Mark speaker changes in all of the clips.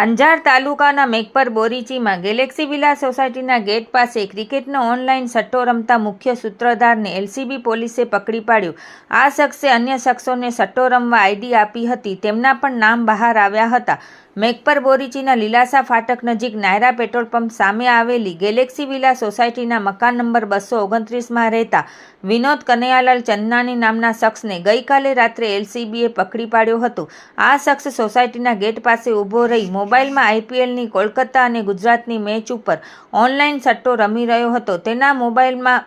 Speaker 1: અંજાર તાલુકાના મેઘપર બોરીચીમાં Galaxy villa સોસાયટીના ગેટ પાસે ક્રિકેટનો ઓનલાઈન સટ્ટો રમતા મુખ્ય સૂત્રધારને એલસીબી પોલીસે પકડી પાડ્યો. આ શખ્સે અન્ય શખ્સોને સટ્ટો રમવા આઈડી આપી હતી. તેમના પણ નામ બહાર આવ્યા હતા. મેઘપર બોરીચીના લીલાસા ફાટક નજીક નાયરા પેટ્રોલ પંપ સામે આવેલી ગેલેક્સી વિલા સોસાયટીના મકાન નંબર બસો ઓગણત્રીસમાં રહેતા વિનોદ કનૈયાલાલ ચંદનાની નામના શખ્સને ગઈકાલે રાત્રે એલસીબીએ પકડી પાડ્યો હતો. આ શખ્સ સોસાયટીના ગેટ પાસે ઊભો રહી મોબાઈલમાં આઈપીએલની કોલકાતા અને ગુજરાતની મેચ ઉપર ઓનલાઈન સટ્ટો રમી રહ્યો હતો. તેના મોબાઈલમાં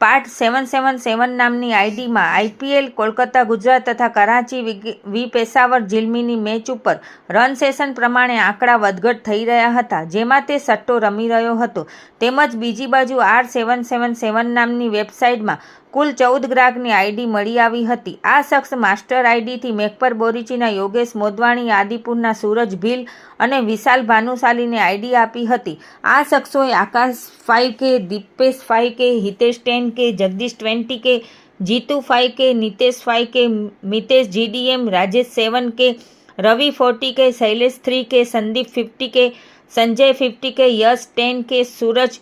Speaker 1: પાર્ટ સેવન સેવન સેવન નામની આઈડીમાં આઈપીએલ, કોલકાતા, ગુજરાત તથા કરાચી વી પેશાવર જિલ્મીની મેચ ઉપર રન સેશન પ્રમાણે આંકડા વધઘટ થઈ રહ્યા હતા, જેમાં તે સટ્ટો રમી રહ્યો હતો. તેમજ બીજી બાજુ આર સેવન સેવન સેવન નામની વેબસાઇટમાં કુલ ચૌદ ગ્રાહકની આઈડી મળી આવી હતી. આ શખ્સ માસ્ટર આઈડીથી મેઘપર બોરીચીના યોગેશ મોદવાણી, આદિપુરના સૂરજ ભીલ અને વિશાલ ભાનુશાલીને આઈડી આપી હતી. આ શખ્સોએ આકાશ ફાઈવ કે દીપેશ ફાઈવ કે હિતેશ ટેન કે જગદીશ ટ્વેન્ટી કે જીતુ ફાઈવ કે નિતેશ ફાઈવ કે મિતેશ જીડીએમ, રાજેશ સેવન કે રવિ ફોર્ટી કે શૈલેષ થ્રી કે સંદીપ ફિફ્ટી કે સંજય ફિફ્ટી કે Yash ten K Suraj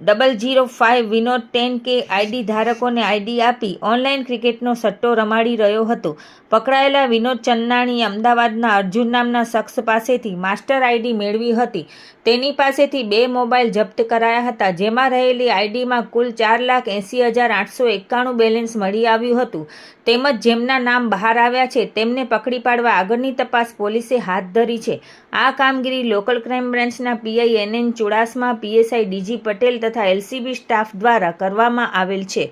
Speaker 1: double zero five Vinod ten K ID ધારકોને આઈડી આપી ઓનલાઈન ક્રિકેટનો સટ્ટો રમાડી રહ્યો હતો. પકડાયેલા વિનોદ ચન્નાણી અમદાવાદના અર્જુન નામના શખ્સ પાસેથી માસ્ટર આઈડી મેળવી હતી. તેની પાસેથી બે મોબાઈલ જપ્ત કરાયા હતા, જેમાં રહેલી આઈડીમાં કુલ ચાર લાખ એંસી હજાર આઠસો એકાણું બેલેન્સ મળી આવ્યું હતું. તેમજ જેમના નામ બહાર આવ્યા છે, તેમને પકડી પાડવા આગળની તપાસ પોલીસે હાથ ધરી છે. આ કામગીરી લોકલ ક્રાઇમ બ્રાન્ચના PI N N Chudasama, PSI D G Patel તથા એલસીબી સ્ટાફ દ્વારા કરવામાં આવેલ છે.